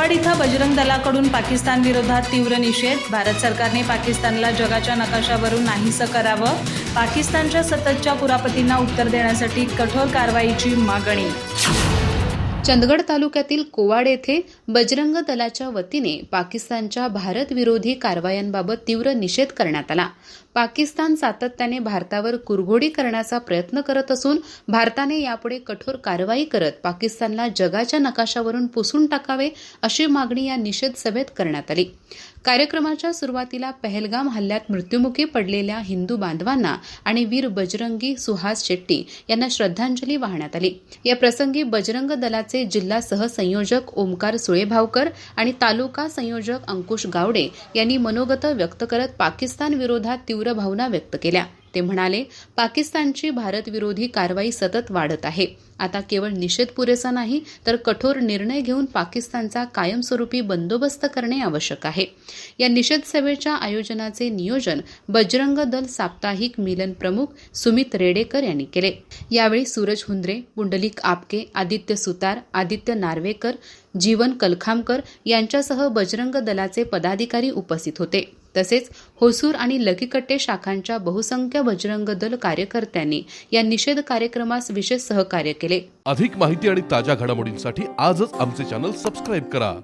कोवाड इथं बजरंग दलाकडून पाकिस्तान विरोधात तीव्र निषेध. भारत सरकारने पाकिस्तानला जगाच्या नकाशावरून नाहीसं करावं. पाकिस्तानच्या सततच्या कुरापतींना उत्तर देण्यासाठी कठोर कारवाईची मागणी. चंदगड तालुक्यातील कोवाड येथे बजरंग दलाच्या वतीने पाकिस्तानच्या भारतविरोधी कारवायांबाबत तीव्र निषेध करण्यात आला. पाकिस्तान सातत्याने भारतावर कुरघोडी करण्याचा प्रयत्न करत असून भारताने यापुढे कठोर कारवाई करत पाकिस्तानला जगाच्या नकाशावरून पुसून टाकावे अशी मागणी या निषेध सभेत करण्यात आली. कार्यक्रमाच्या सुरुवातीला पहलगाम हल्ल्यात मृत्युमुखी पडलेल्या हिंदू बांधवांना आणि वीर बजरंगी सुहास शेट्टी यांना श्रद्धांजली वाहण्यात आली. या प्रसंगी बजरंग दलाचे जिल्हा सहसंयोजक ओमकार सुळेभावकर आणि तालुका संयोजक अंकुश गावडे यांनी मनोगत व्यक्त करत पाकिस्तान विरोधात तीव्र भावना व्यक्त केल्या. ते म्हणाले पाकिस्तानची भारतविरोधी कारवाई सतत वाढत आहे. आता केवळ निषेध पुरेसा नाही तर कठोर निर्णय घेऊन पाकिस्तानचा कायमस्वरूपी बंदोबस्त करणे आवश्यक आहे. या निषेध सभेच्या आयोजनाचे नियोजन बजरंग दल साप्ताहिक मिलन प्रमुख सुमित रेडेकर यांनी केले. यावेळी सूरज हुंद्रे पुंडलिक आपके आदित्य सुतार आदित्य नार्वेकर जीवन कलखामकर यांच्यासह बजरंग दलाचे पदाधिकारी उपस्थित होते. तसेच होसूर आणि लकीकट्टे शाखांच्या बहुसंख्य बजरंग दल कार्यकर्त्यांनी या निषेध कार्यक्रमास विशेष सहकार्य केले. अधिक माहिती आणि ताज्या घडामोडींसाठी आजच आमचे चॅनल सबस्क्राईब करा.